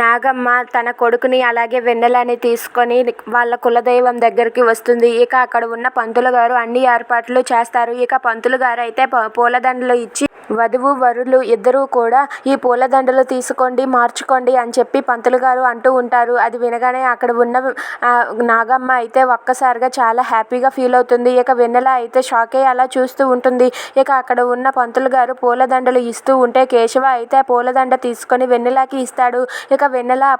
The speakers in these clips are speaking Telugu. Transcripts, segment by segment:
నాగమ్మ తన కొడుకుని అలాగే వెన్నెలని తీసుకొని వాళ్ళ కులదైవం దగ్గరికి వస్తుంది. ఇక అక్కడ ఉన్న పంతులు గారు అన్ని ఏర్పాట్లు చేస్తారు. ఇక పంతులు గారు అయితే పూలదండలు ఇచ్చి వధువు వరులు ఇద్దరూ కూడా ఈ పూలదండలు తీసుకోండి మార్చుకోండి అని చెప్పి పంతులు గారు అంటూ ఉంటారు. అది వినగానే అక్కడ ఉన్న నాగమ్మ అయితే ఒక్కసారిగా చాలా హ్యాపీగా ఫీల్ అవుతుంది. ఇక వెన్నెల అయితే షాక్ అయ్యి అలా చూస్తూ ఉంటుంది. ఇక అక్కడ ఉన్న పంతులు గారు పూలదండలు ఇస్తూ ఉంటే కేశవ అయితే పూలదండ తీసుకొని వెన్నెలకి ఇస్తాడు. ఇక వెన్నెల ఆ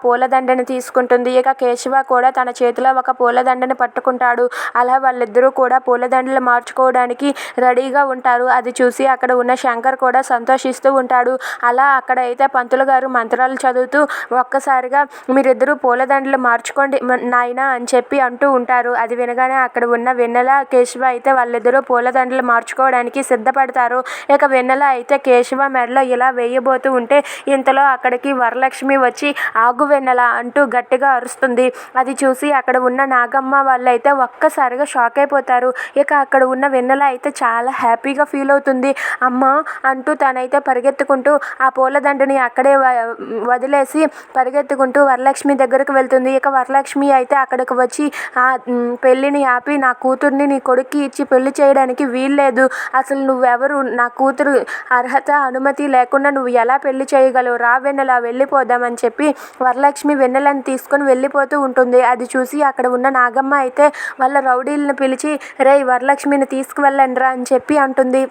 తీసుకుంటుంది. ఇక కేశవ కూడా తన చేతిలో ఒక పూలదండను పట్టుకుంటాడు. అలా వాళ్ళిద్దరూ కూడా పూలదండలు మార్చుకోవడానికి రెడీగా ఉంటారు. అది చూసి అక్కడ ఉన్న శంకర్ కూడా సంతోషిస్తూ ఉంటాడు. అలా అక్కడ అయితే పంతులు గారు మంత్రాలు చదువుతూ ఒక్కసారిగా మీరిద్దరూ పూలదండలు మార్చుకోండి నాయన అని చెప్పి అంటూ ఉంటారు. అది వినగానే అక్కడ ఉన్న వెన్నెల కేశవ అయితే వాళ్ళిద్దరూ పూలదండలు మార్చుకోవడానికి సిద్ధపడతారు. ఇక వెన్నెల అయితే కేశవ మెడలో ఇలా వేయబోతూ ఉంటే ఇంతలో అక్కడికి వరలక్ష్మి వచ్చి వచ్చి ఆగు వెన్నెల అంటూ గట్టిగా అరుస్తుంది. అది చూసి అక్కడ ఉన్న నాగమ్మ వాళ్ళైతే ఒక్కసారిగా షాక్ అయిపోతారు. ఇక అక్కడ ఉన్న వెన్నెల అయితే చాలా హ్యాపీగా ఫీల్ అవుతుంది. అమ్మ అంటూ తనైతే పరిగెత్తుకుంటూ ఆ పూలదండని అక్కడే వదిలేసి పరిగెత్తుకుంటూ వరలక్ష్మి దగ్గరకు వెళ్తుంది. ఇక వరలక్ష్మి అయితే అక్కడికి వచ్చి ఆ పెళ్ళిని ఆపి నా కూతుర్ని నీ కొడుక్కి ఇచ్చి పెళ్ళి చేయడానికి వీల్లేదు. అసలు నువ్వెవరు? నా కూతురు అర్హత అనుమతి లేకుండా నువ్వు ఎలా పెళ్ళి చేయగలవు? రా వెన్నెల వెళ్ళిపోదామని చెప్పి చెప్పి వరలక్ష్మి వెన్నెలను తీసుకొని వెళ్ళిపోతూ ఉంటుంది. అది చూసి అక్కడ ఉన్న నాగమ్మ అయితే వాళ్ళ రౌడీలను పిలిచి రే వరలక్ష్మిని తీసుకువెళ్ళండి రా అని చెప్పి అంటుంది.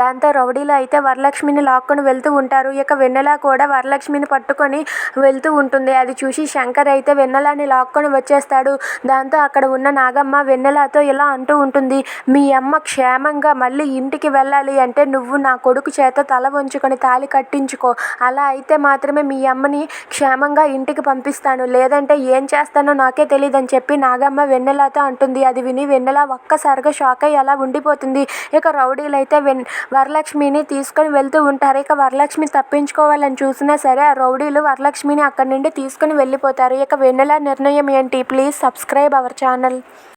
దాంతో రౌడీలు అయితే వరలక్ష్మిని లాక్కొని వెళ్తూ ఉంటారు. ఇక వెన్నెల కూడా వరలక్ష్మిని పట్టుకొని వెళ్తూ ఉంటుంది. అది చూసి శంకర్ అయితే వెన్నెలని లాక్కొని వచ్చేస్తాడు. దాంతో అక్కడ ఉన్న నాగమ్మ వెన్నెలతో ఇలా అంటూ ఉంటుంది మీ అమ్మ క్షేమంగా మళ్ళీ ఇంటికి వెళ్ళాలి అంటే నువ్వు నా కొడుకు చేత తల వంచుకొని తాలి కట్టించుకో. అలా అయితే మాత్రమే మీ అమ్మని క్షేమంగా ఇంటికి పంపిస్తాను. లేదంటే ఏం చేస్తానో నాకే తెలియదని చెప్పి నాగమ్మ వెన్నెలతో అంటుంది. అది విని వెన్నెల ఒక్కసారిగా షాక్ అయ్యి అలా ఉండిపోతుంది. ఇక రౌడీలు అయితే వెన్ వరలక్ష్మిని తీసుకొని వెళ్తూ ఉంటారు. ఇక వరలక్ష్మి తప్పించుకోవాలని చూసినా సరే ఆ రౌడీలు వరలక్ష్మిని అక్కడి నుండి తీసుకుని వెళ్ళిపోతారు. ఇక వెన్నెల నిర్ణయం ఏంటి? Please subscribe our channel.